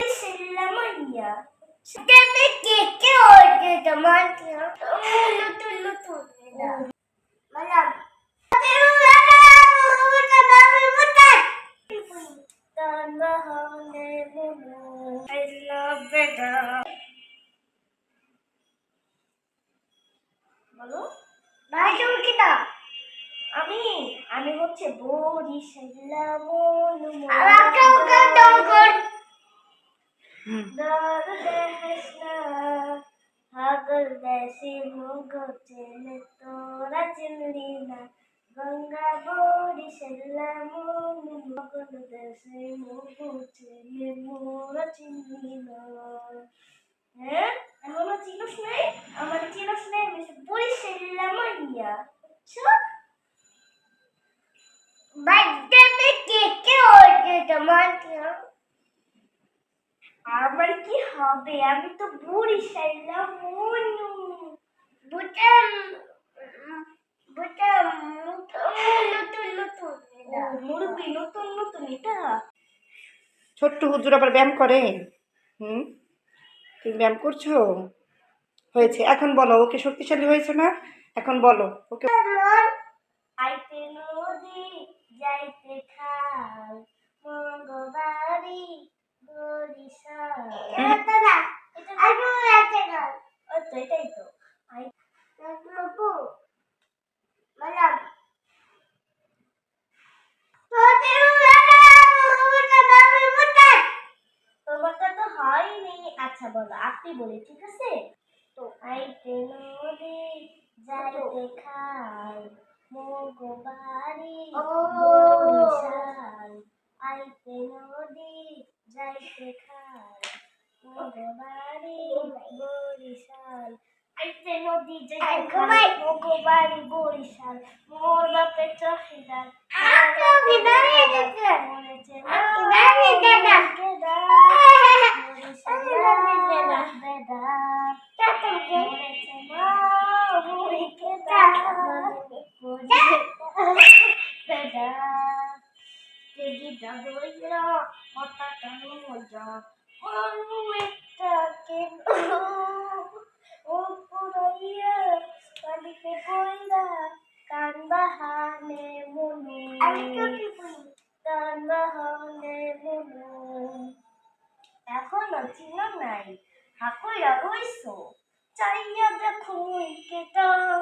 Selamanya. Tapi keke oldu zaman ya. Lutun lutun. Malam. আমি আমি হচ্ছে বরিশালা মনু পাগল দেশে মুগো চেনে তোরা চিনলি না গঙ্গা বরিশালা মনু পাগল দেশে মুগো চেনে মোরা চিনলি না হ্যাঁ এখনও চিনস নাই আমার চিনস নাই আমি বরিশালা মাইয়া বুঝছ বার্থডে হবে আমি তো বরিশালা মনু। বুটাম বুটাম নতুন নতুন মুরব্বি নতুন নতুন এটা? ছোট্ট হুজুর আবার ব্যায়াম করে? হুম? তুমি ব্যায়াম করছ? হয়েছে। এখন বলো ওকে শক্তিশালী হয়েছে না? এখন বলো ওকে আইতে নদী। আচ্ছা বলো। আপনি বলি ঠিক আছে? তো আইতে নদী যাইতে খাল মোগো বাড়ি বরিশাল আইতে নদী যাইতে খাল মোগো বাড়ি বরিশাল আইতে নদী যাইতে খাল মোগো বাড়ি বরিশাল মোর বাপে চহিদার মরেছে কান বাহানে মনু। কান বাহানে মনু। এখনও চিন নাই। 바꾸려고 했어. 잘려도 공이 있겠다.